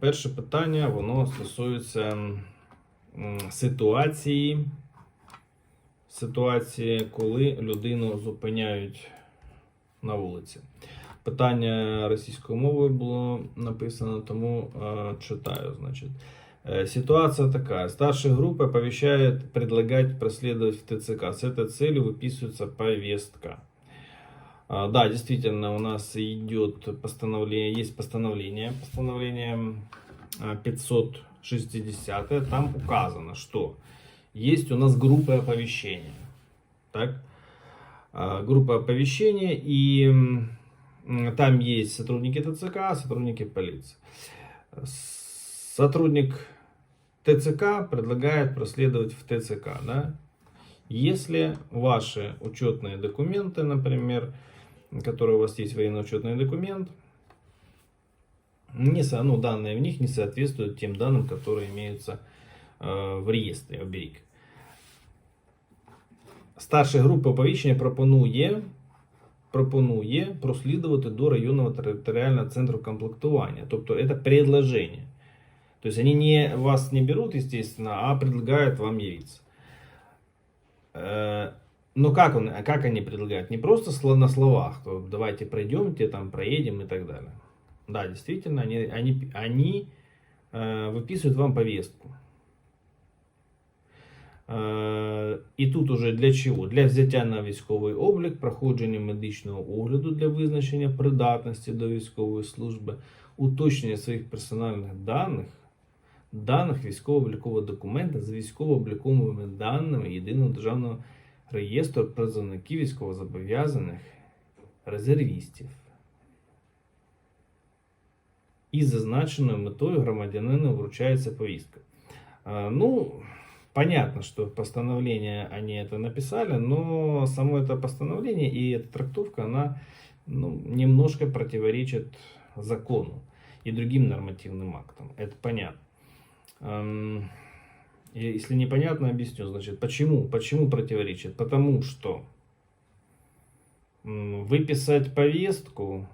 перше питання воно стосується м, ситуації, ситуації, коли людину зупиняють на вулиці. Питання російською мовою було написано, тому е, читаю. Значить. Э, Ситуация такая. Старшая группа оповещает предлагать проследовать в ТЦК. С этой целью выписывается повестка. А, Да, действительно, у нас идет постановление, есть постановление, постановление а, 560, там указано, что есть у нас группа оповещения. Так? А, Группа оповещения, и там есть сотрудники ТЦК, сотрудники полиции. Сотрудник ТЦК предлагает проследовать в ТЦК, да? Если ваши учетные документы, например, которые у вас есть военно-учетный документ, не, со- ну, данные в них не соответствуют тем данным, которые имеются э, в реєстрі оберіг. Старша група оповіщення пропонує, пропонує прослідувати до районного територіального центру комплектування. Тобто це предложення. То есть они не, вас не берут, естественно, а предлагают вам явиться. Э, Но как, он, а как они предлагают? Не просто сло- на словах, то давайте пройдемте, там проедем и так далее. Да, действительно, они, они, они э, выписывают вам повестку. Е, І тут уже для чого? Для взяття на військовий облік, проходження медичного огляду для визначення придатності до військової служби, уточнення своїх персональних даних, даних військово-облікового документа з військово-обліковими даними єдиного державного реєстру призовників військовозобов'язаних резервістів. І зазначеною метою громадянину вручається повістка. Е, Ну, Понятно, что постановление они это написали, но само это постановление и эта трактовка, она ну, немножко противоречит закону и другим нормативным актам. Это понятно. Если непонятно, объясню. Значит, почему? Почему противоречит? Потому что выписать повестку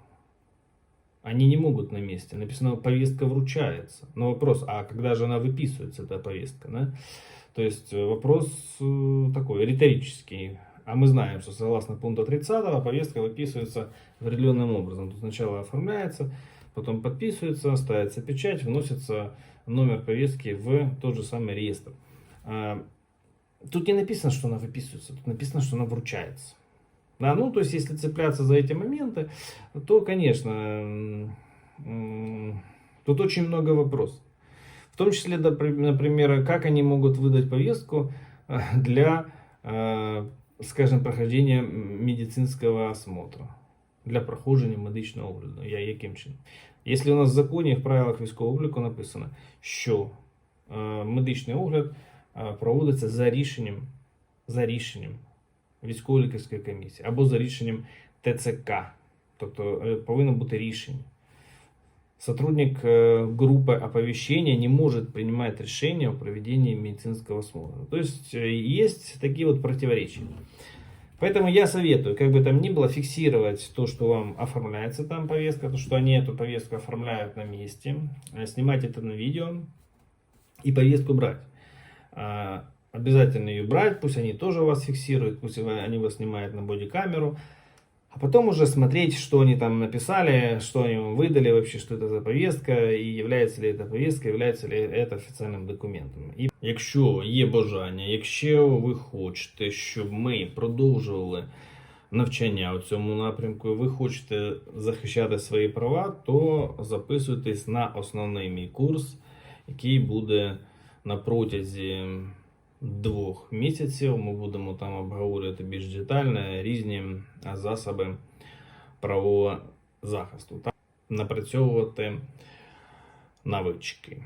они не могут на месте. Написано, повестка вручается. Но вопрос, а когда же она выписывается, эта повестка? Да? То есть э, вопрос э, такой риторический. А мы знаем, что согласно пункту 30 повестка выписывается определенным образом. Тут сначала оформляется, потом подписывается, ставится печать, вносится номер повестки в тот же самый реестр. А, Тут не написано, что она выписывается, тут написано, что она вручается. Да, ну, то есть, если цепляться за эти моменты, то, конечно, тут очень много вопросов. В том числе, например, как они могут выдать повестку э, для, э, скажем, прохождения медицинского осмотра, для проходження медичного огляду. Я яким чином? Якщо у нас в законі і в правилах військового обліку написано, що е, медичний огляд е, проводиться за рішенням, за рішенням військово-лікарської комісії або за рішенням ТЦК, тобто е, повинно бути рішення. Сотрудник э, группы оповещения не может принимать решение о проведении медицинского осмотра. То есть э, есть такие вот противоречия. Поэтому я советую, как бы там ни было, фиксировать то, что вам оформляется там повестка, то, что они эту повестку оформляют на месте, э, снимать это на видео и повестку брать. А, Обязательно ее брать, пусть они тоже вас фиксируют, пусть они вас снимают на бодикамеру, а потом уже смотреть, что они там написали, что они вам выдали вообще, что это за повестка, і являється ли эта повестка, являється ли это офіційним документом. І якщо є бажання, якщо ви хочете, щоб ми продовжували навчання у цьому напрямку, і ви хочете захищати свої права, то записуйтесь на основний мій курс, який буде на протязі Двох місяців. Ми будемо там обговорювати більш детально різні засоби правового захисту та напрацьовувати навички.